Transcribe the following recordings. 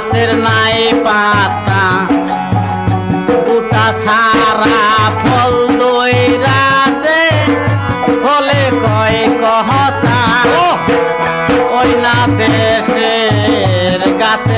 গাছের নাই পাতা। দুটা সারা ফল দই রাজে ফলে কয় কহতা। ওই না দেশের গাছ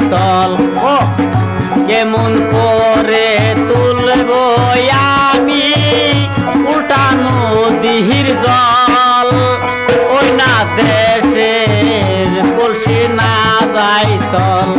স্থল কেমন করে তুলব আমি উল্টানো দিহির জল। ওই না দেশের কলসি না যাইতল